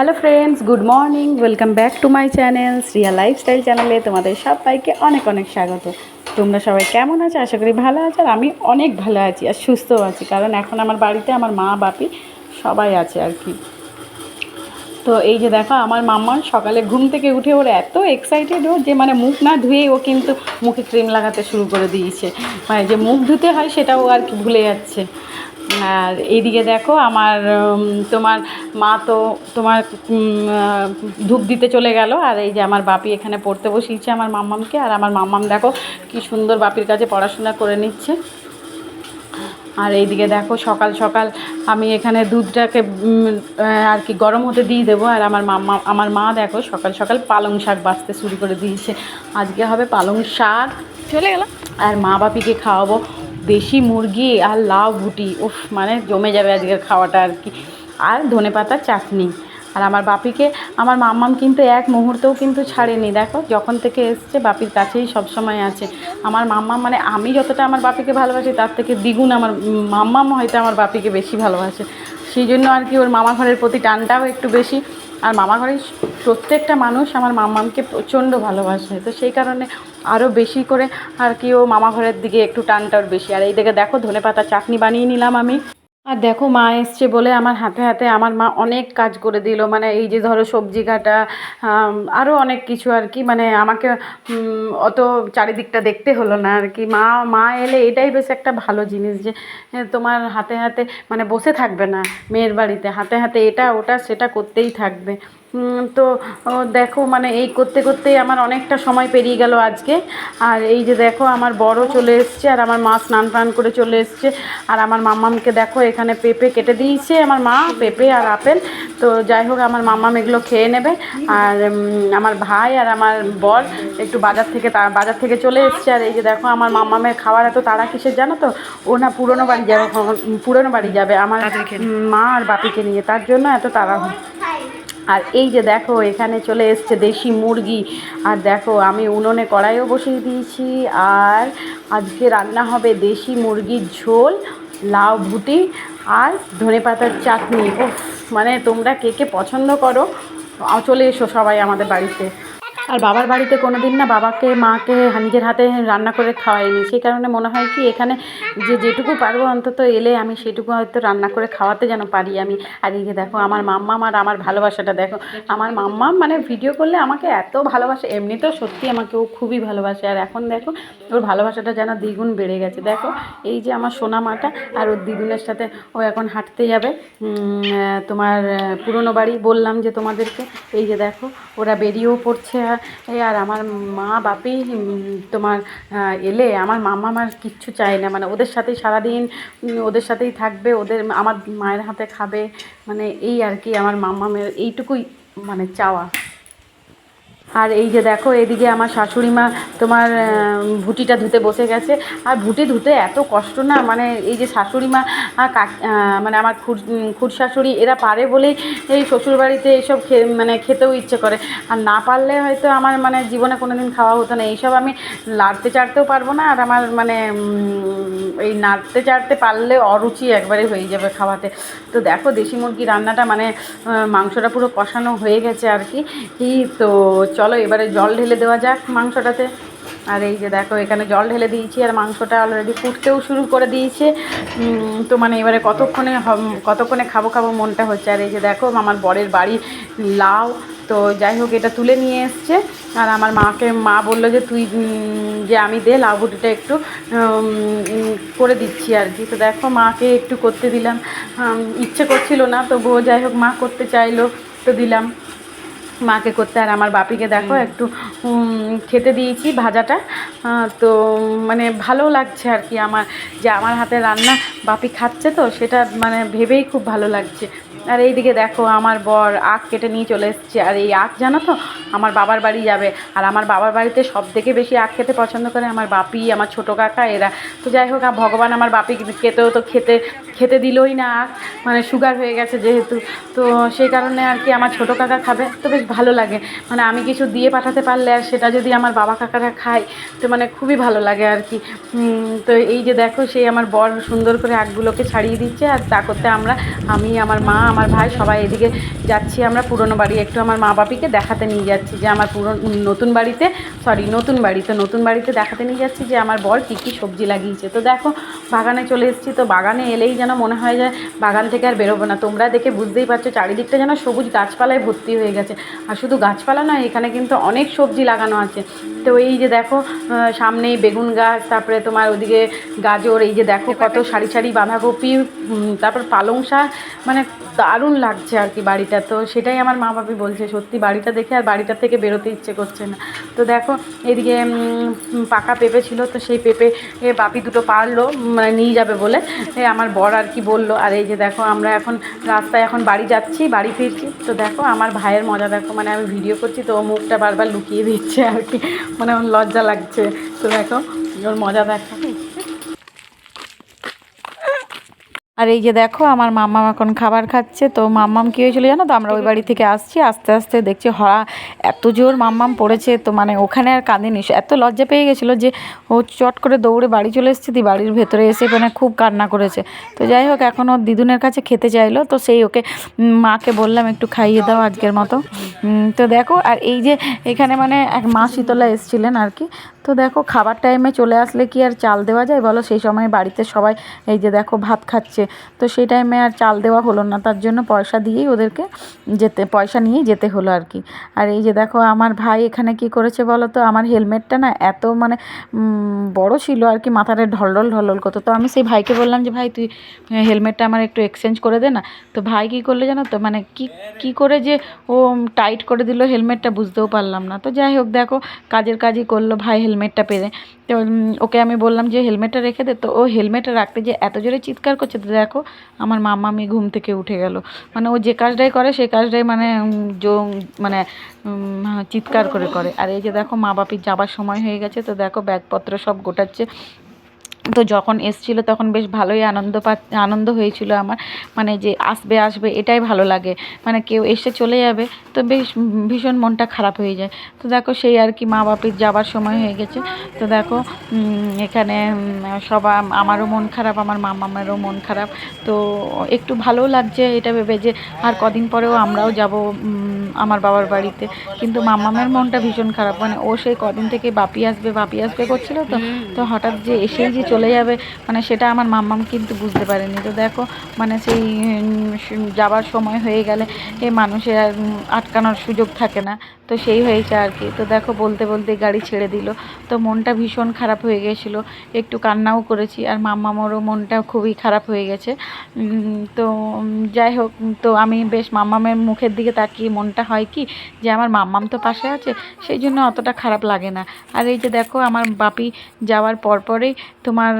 Hello friends good morning welcome back to my channel Shriya lifestyle চ্যানেলে তোমাদের সবাইকে অনেক অনেক স্বাগত। তোমরা সবাই কেমন আছো? আশা করি ভালো আছো আর আমি অনেক ভালো আছি আর সুস্থ আছি। কারণ এখন আমার বাড়িতে আমার মা, বাপি সবাই আছে আর কি। তো এই যে দেখো, আমার মাম্মা সকালে ঘুম থেকে উঠে ওর এত এক্সাইটেড ও যে মানে মুখ না ধুয়েই ও কিন্তু মুখে ক্রিম লাগাতে শুরু করে দিয়েছে। মানে যে মুখ ধুতে হয় সেটাও আর কি ভুলে যাচ্ছে। আর এইদিকে দেখো, আমার তোমার মা তো তোমার ধূপ দিতে চলে গেল। আর এই যে আমার বাপি এখানে পড়তে বসিয়েছে আমার মাম্মামকে। আর আমার মাম্মাম দেখো, কি সুন্দর বাপির কাছে পড়াশোনা করে নিচ্ছে। আর এইদিকে দেখো সকাল সকাল আমি এখানে দুধটাকে আর কি গরম হতে দিয়ে দেবো। আর আমার মাম্মা আমার মা দেখো সকাল সকাল পালং শাক বাঁচতে শুরু করে দিয়েছে। আজকে হবে পালং শাক। চলে গেল। আর মা বাপিকে খাওয়াবো দেশি মুরগি আর লাউ বুটি উফ মানে জমে যাবে আজকের খাওয়াটা আর কি। আর ধনে পাতার চাটনি। আর আমার বাপিকে, আমার মাম্মাম কিন্তু এক মুহূর্তেও কিন্তু ছাড়েনি। দেখো, যখন থেকে এসছে, বাপির কাছেই সবসময় আছে। আমার মাম্মাম মানে আমি যতটা আমার বাপিকে ভালোবাসি, তার থেকে দ্বিগুণ আমার মাম্মাম হয়তো আমার বাপিকে বেশি ভালোবাসে। সেই জন্য আর কি ওর মামা ঘরের প্রতি টানটাও একটু বেশি। আর মামা ঘরের প্রত্যেকটা মানুষ আমার মাম্মামকে প্রচণ্ড ভালোবাসে। তো সেই কারণে আরও বেশি করে আর কি ও মামা ঘরের দিকে একটু টানটা ওর বেশি। আর এই দিকে দেখো ধনে পাতা চাটনি বানিয়ে নিলাম আমি। আর দেখো মা এসছে বলে আমার হাতে হাতে আমার মা অনেক কাজ করে দিল। মানে এই যে ধরো সবজি কাটা আরও অনেক কিছু আর কি। মানে আমাকে অত চারিদিকটা দেখতে হলো না আর কি। মা মা এলে এটাই বেশ একটা ভালো জিনিস যে তোমার হাতে হাতে মানে বসে থাকবে না মেয়ের বাড়িতে। হাতে হাতে এটা, ওটা, সেটা করতেই থাকবে। তো দেখো মানে এই করতে করতেই আমার অনেকটা সময় পেরিয়ে গেল আজকে। আর এই যে দেখো আমার বড় চলে এসছে আর আমার মা স্নান টান করে চলে এসছে। আর আমার মাম্মামকে দেখো এখানে পেঁপে কেটে দিয়েছে। আমার মা পেঁপে আর আপেল। তো যাই হোক আমার মাম্মাম এগুলো খেয়ে নেবে। আর আমার ভাই আর আমার বর একটু বাজার থেকে তা- বাজার থেকে চলে এসছে। আর এই যে দেখো আমার মাম্মামের খাওয়ার এত তাড়া কিসের জানো তো? ও না পুরনো বাড়ি যাবে পুরনো বাড়ি যাবে। আমার মা আর বাপিকে নিয়ে তার জন্য এত তাড়া হয় আর এই যে দেখো, এখানে চলে এসছে দেশি মুরগি। আর দেখো, আমি উনুনে কড়াইও বসিয়ে দিয়েছি। আর আজকে রান্না হবে দেশি মুরগির ঝোল, লাউ ভুটি আর ধনে পাতার চাটনি। ও মানে তোমরা কে কে পছন্দ করো চলে এসো সবাই আমাদের বাড়িতে। আর বাবার বাড়িতে কোনো দিন না বাবাকে, মাকে নিজের হাতে রান্না করে খাওয়াইনি। সেই কারণে মনে হয় কি, এখানে যে যেটুকু পারব অন্তত এলে আমি সেটুকু হয়তো রান্না করে খাওয়াতে যেন পারি আমি। আর যে দেখো, আমার মাম্মাম আর আমার ভালোবাসাটা দেখো, আমার মাম্মাম মানে ভিডিও করলে আমাকে এত ভালোবাসে, এমনিতেও সত্যি আমাকে ও খুবই ভালোবাসে। আর এখন দেখো, ওর ভালোবাসাটা যেন দ্বিগুণ বেড়ে গেছে। দেখো, এই যে আমার সোনা মাটা আর ওর দ্বিগুণের সাথে ও এখন হাঁটতে যাবে। তোমার পুরনো বাড়ি বললাম যে তোমাদেরকে। এই যে দেখো, ওরা বেরিয়েও পড়ছে আর আর আমার মা বাপি তোমার এলে। আমার মামা আমার কিচ্ছু চায় না। মানে ওদের সাথেই সারাদিন ওদের সাথেই থাকবে। ওদের আমার মায়ের হাতে খাবে। মানে এই আর কি আমার মামামের এইটুকুই মানে চাওয়া। আর এই যে দেখো, এদিকে আমার শাশুড়ি মা তোমার ভুটিটা ধুতে বসে গেছে। আর ভুটি ধুতে এত কষ্ট না মানে এই যে শাশুড়ি মা মানে আমার খুর খুর শাশুড়ি এরা পারে বলেই এই শ্বশুরবাড়িতে এইসব খে মানে খেতেও ইচ্ছে করে। আর না পারলে হয়তো আমার মানে জীবনে কোনো দিন খাওয়া হতো না। এইসব আমি লাড়তে চাড়তেও পারব না, আর আমার মানে এই নাড়তে চাড়তে পারলে অরুচি একবারে হয়ে যাবে খাওয়াতে। তো দেখো, দেশি মুরগি রান্নাটা মানে মাংসটা পুরো কষানো হয়ে গেছে আর কি। তো চলো এবারে জল ঢেলে দেওয়া যাক মাংসটাতে। আর এই যে দেখো, এখানে জল ঢেলে দিয়েছি আর মাংসটা অলরেডি ফুটতেও শুরু করে দিয়েছে। তো মানে এবারে কতক্ষণে কতক্ষণে খাব খাব মনটা হচ্ছে। আর এই যে দেখো, আমার বরের বাড়ি লাউ। তো যাই হোক, এটা তুলে নিয়ে এসছে। আর আমার মাকে, মা বলল যে তুই যে আমি দে লাউ বুটিটা একটু করে দিচ্ছি আর কি। তো দেখো, মাকে একটু করতে দিলাম। ইচ্ছে করছিল না, তবুও যাই হোক, মা করতে চাইলো, তো দিলাম। মাকে করতে আর আমার বাপিকে দেখো একটু খেতে দিয়েছি ভাজাটা। তো মানে ভালো লাগছে আর কি আমার যে আমার হাতে রান্না বাপি খাচ্ছে তো সেটা মানে ভেবেই খুব ভালো লাগছে। আর এইদিকে দেখো আমার বর আখ কেটে নিয়ে চলে এসছে। আর এই আখ জানো তো? আমার বাবার বাড়ি যাবে। আর আমার বাবার বাড়িতে সব থেকে বেশি আখ খেতে পছন্দ করে আমার বাপি, আমার ছোটো কাকা, এরা। তো যাই হোক ভগবান আমার বাপি খেতেও তো খেতে খেতে দিলই না আখ। মানে সুগার হয়ে গেছে যেহেতু। তো সেই কারণে আর কি আমার ছোটো কাকা খাবে। তো বেশ ভালো লাগে। মানে আমি কিছু দিয়ে পাঠাতে পারলে আর সেটা যদি আমার বাবা কাকারা খায়, তো মানে খুবই ভালো লাগে আর কি। তো এই যে দেখো, সেই আমার বর সুন্দর করে আখগুলোকে ছাড়িয়ে দিচ্ছে। আর তা করতে আমরা, আমি, আমার মা আমার ভাই সবাই এদিকে যাচ্ছি, আমরা পুরনো বাড়ি, একটু আমার মা বাপিকে দেখাতে নিয়ে যাচ্ছি যে আমার পুরো নতুন বাড়িতে সরি নতুন বাড়ি তো নতুন বাড়িতে দেখাতে নিয়ে যাচ্ছি যে আমার বর কী কী সবজি লাগিয়েছে। তো দেখো, বাগানে চলে এসেছি, তো বাগানে এলেই যেন মনে হয় যে বাগান থেকে আর বেরোবো না। তোমরা দেখে বুঝতেই পারছ, চারিদিকটা যেন সবুজ গাছপালায় ভর্তি হয়ে গেছে। আর শুধু গাছপালা নয়, এখানে কিন্তু অনেক সবজি লাগানো আছে। তো এই যে দেখো সামনেই বেগুন গাছ তারপরে তোমার ওদিকে গাজর এই যে দেখো কত সারি সারি বাঁধাকপি তারপর পালং শাক মানে দারুণ লাগছে আর কি বাড়িটা। তো সেটাই আমার মা বাপি বলছে সত্যি বাড়িটা দেখে আর বাড়িটা থেকে বেরোতে ইচ্ছে করছে না। তো দেখো এদিকে পাকা পেঁপে ছিল তো সেই পেঁপে এ বাপি দুটো পারল মানে নিয়ে যাবে বলে। এ আমার বর আর কি বলল আর এই যে দেখো আমরা এখন রাস্তায় এখন বাড়ি যাচ্ছি বাড়ি ফিরছি। তো দেখো আমার ভাইয়ের মজা দেখো মানে আমি ভিডিও করছি তো ও মুখটা বারবার লুকিয়ে দিচ্ছে আর কি। মানে আমার লজ্জা লাগছে। তো দেখো ওর মজা দেখো আর এই যে দেখো, আমার মাম্মাম এখন খাবার খাচ্ছে। তো মাম্মাম কী হয়েছিল জানো তো? আমরা ওই বাড়ি থেকে আসছি, আস্তে আস্তে দেখছি হরা এত জোর মাম্মাম পড়েছে। তো মানে ওখানে আর কাঁদেনি। সে এত লজ্জা পেয়ে গেছিল যে ও চট করে দৌড়ে বাড়ি চলে এসেছে, দি বাড়ির ভেতরে এসে মানে খুব কান্না করেছে। তো যাই হোক, এখন ওর দিদুনের কাছে খেতে চাইলো। তো সেই ওকে মাকে বললাম, একটু খাইয়ে দাও আজকের মতো। তো দেখো, আর এই যে এখানে মানে এক মা শীতলা এসেছিলেন আর কি। তো দেখো, খাবার টাইমে চলে আসলে কি আর চাল দেওয়া যায় বলো? সেই সময় বাড়িতে সবাই এই যে দেখো, ভাত খাচ্ছে। তো সেই টাইমে আর চাল দেওয়া হলো না। তার জন্য পয়সা দিয়েই ওদেরকে যেতে, পয়সা নিয়েই যেতে হলো আর কি। আর এই যে দেখো, আমার ভাই এখানে কি করেছে বলো তো? আমার হেলমেটটা না এত মানে বড় ছিল আর কি, মাথাটা ঢলঢল ঢলঢল করতো। তো আমি সেই ভাইকে বললাম যে, ভাই, তুই হেলমেটটা আমার একটু এক্সচেঞ্জ করে দে না। তো ভাই কী করলে জানো তো? মানে কি কি করে যে ও টাইট করে দিল হেলমেটটা বুঝতেও পারলাম না। তো যাই হোক, দেখো, কাজের কাজই করল ভাই হেলমেটটা পেরে। তো ওকে আমি বললাম যে হেলমেটটা রেখে দে। তো ও হেলমেটটা রাখতে যে এত জোরে চিৎকার করছে, তো দেখো, আমার মাম্মা আমি ঘুম থেকে উঠে গেল। মানে ও যে কাজটাই করে, সেই কাজটাই মানে মানে চিৎকার করে করে। আর এই যে দেখো মা বাপির যাবার সময় হয়ে গেছে, তো দেখো, ব্যাগপত্র সব গোটাচ্ছে। তো যখন এসছিল তখন বেশ ভালোই আনন্দ পা, আনন্দ হয়েছিল আমার। মানে যে আসবে আসবে, এটাই ভালো লাগে। মানে কেউ এসে চলে যাবে তো বেশ ভীষণ মনটা খারাপ হয়ে যায়। তো দেখো সেই আর কি মা বাপির যাবার সময় হয়ে গেছে। তো দেখো এখানে সবা, আমারও মন খারাপ, আমার মামামেরও মন খারাপ। তো একটু ভালো লাগছে এটা ভেবে যে আর কদিন পরেও আমরাও যাব আমার বাবার বাড়িতে। কিন্তু মামামের মনটা ভীষণ খারাপ। মানে ও সেই কদিন থেকে বাপি আসবে বাপি আসবে করছিল তো। তো হঠাৎ যে এসেই যে চলে যাবে মানে সেটা আমার মাম্মাম কিন্তু বুঝতে পারেনি। তো দেখো মানে সেই যাবার সময় হয়ে গেলে এ মানুষের আর আটকানোর সুযোগ থাকে না। তো সেই হয়েছে আর কি। তো দেখো, বলতে বলতে গাড়ি ছেড়ে দিল। তো মনটা ভীষণ খারাপ হয়ে গেছিল। একটু কান্নাও করেছি আর মাম্মামরও মনটা খুবই খারাপ হয়ে গেছে। তো যাই হোক। তো আমি বেশ মাম্মামের মুখের দিকে তাকিয়ে মনটা হয় কি যে আমার মাম্মাম তো পাশে আছে, সেই জন্য অতটা খারাপ লাগে না। আর এই যে দেখো আমার বাপি যাওয়ার পরপরেই তোমার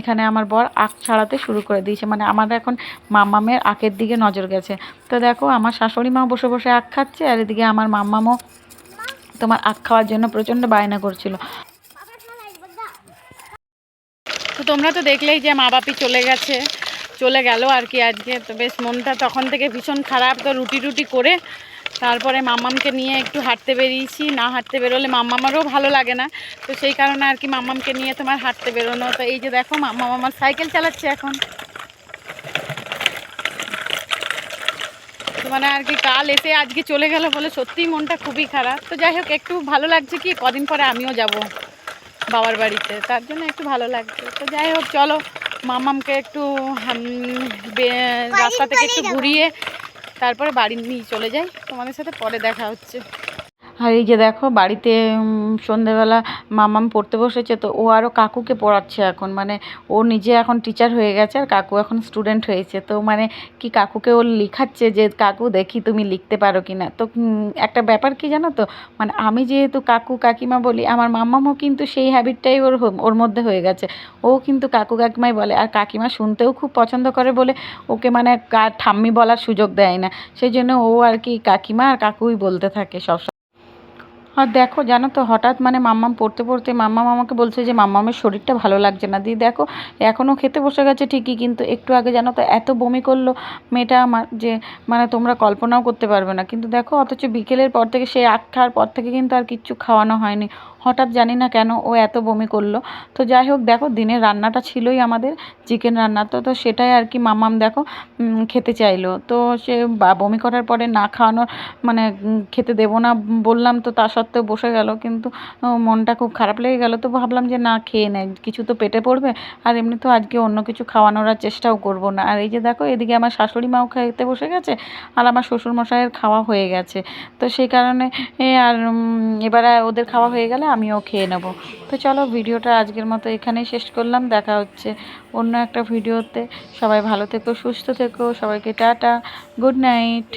এখানে আমার বর আখ ছাড়াতে শুরু করে দিয়েছে। মানে আমার এখন মাম্মামের আখের দিকে নজর গেছে। তো দেখো আমার শাশুড়ি মা বসে বসে আখ খাচ্ছে, আর এদিকে আমার মাম্মামও তোমার আখ খাওয়ার জন্য প্রচণ্ড বায়না করছিল। তো তোমরা তো দেখলেই যে মা বাপি চলে গেছে, চলে গেল আর কি আজকে। তো বেশ মনটা তখন থেকে ভীষণ খারাপ। তো রুটি রুটি করে তারপরে মাম্মামকে নিয়ে একটু হাঁটতে বেরিয়েছি। না হাঁটতে বেরোলে মাম্মামারও ভালো লাগে না। তো সেই কারণে আর কি মাম্মামকে নিয়ে তোমার হাঁটতে বেরোনো। তো এই যে দেখো মাম্মাম আমার সাইকেল চালাচ্ছে এখন। মানে আর কি কাল এসে আজকে চলে গেল বলে সত্যিই মনটা খুবই খারাপ। তো যাই হোক একটু ভালো লাগছে কি কদিন পরে আমিও যাব বাবার বাড়িতে। তার জন্য একটু ভালো লাগছে। তো যাই হোক চলো মামামকে একটু রাস্তা থেকে একটু ঘুরিয়ে তারপরে বাড়ি নিয়ে চলে যাই। তোমাদের সাথে পরে দেখা হচ্ছে। আর এই যে দেখো, বাড়িতে সন্ধেবেলা মামাম পড়তে বসেছে, তো ও আরও কাকুকে পড়াচ্ছে এখন। মানে ও নিজে এখন টিচার হয়ে গেছে আর কাকু এখন স্টুডেন্ট হয়েছে। তো মানে কি কাকুকে ও লিখাচ্ছে যে, কাকু দেখি তুমি লিখতে পারো কি না তো একটা ব্যাপার কি জানো তো? মানে আমি যেহেতু কাকু কাকিমা বলি, আমার মাম্মামও কিন্তু সেই হ্যাবিটটাই ওর ওর মধ্যে হয়ে গেছে। ও কিন্তু কাকু কাকিমাই বলে, আর কাকিমা শুনতেও খুব পছন্দ করে বলে ওকে মানে ঠাম্মি বলার সুযোগ দেয় না। সেই জন্য ও আর কি কাকিমা আর কাকুই বলতে থাকে সব আর দেখো, জানো তো, হঠাৎ মানে মাম্মাম পড়তে পড়তে মাম্মাম আমাকে বলছে যে, মাম্মামের শরীরটা ভালো লাগছে না। দিয়ে দেখো, এখনও খেতে বসে গেছে ঠিকই, কিন্তু একটু আগে জানো তো, এত বমি করল মেয়েটা আমার যে মানে তোমরা কল্পনাও করতে পারবে না। কিন্তু দেখো, অথচ বিকেলের পর থেকে সেই আখ খাওয়ার পর থেকে কিন্তু আর কিচ্ছু খাওয়ানো হয়নি। হঠাৎ জানি না কেন ও এত বমি করল। তো যাই হোক, দেখো দিনের রান্নাটা ছিলই আমাদের চিকেন রান্না। তো তো সেটাই আর কি মামাম দেখো খেতে চাইলো। তো সে বমি করার পরে না খাওয়ানোর মানে খেতে দেবো না বললাম তো তা সত্ত্বেও বসে গেল। কিন্তু মনটা খুব খারাপ লেগে গেল। তো ভাবলাম যে না, খেয়ে নেয় কিছু তো পেটে পড়বে। আর এমনি তো আজকে অন্য কিছু খাওয়ানোর আর চেষ্টাও করব না। আর এই যে দেখো, এদিকে আমার শাশুড়ি মাও খেতে বসে গেছে আর আমার শ্বশুর মশাইয়ের খাওয়া হয়ে গেছে। তো সেই কারণে আর এবারে ওদের খাওয়া হয়ে গেলে আমিও খেয়ে নেব। তো চলো ভিডিওটা আজকের মতো এখানেই শেষ করলাম। দেখা হচ্ছে অন্য একটা ভিডিওতে। সবাই ভালো থেকো, সুস্থ থেকো। সবাইকে টাটা। Good night.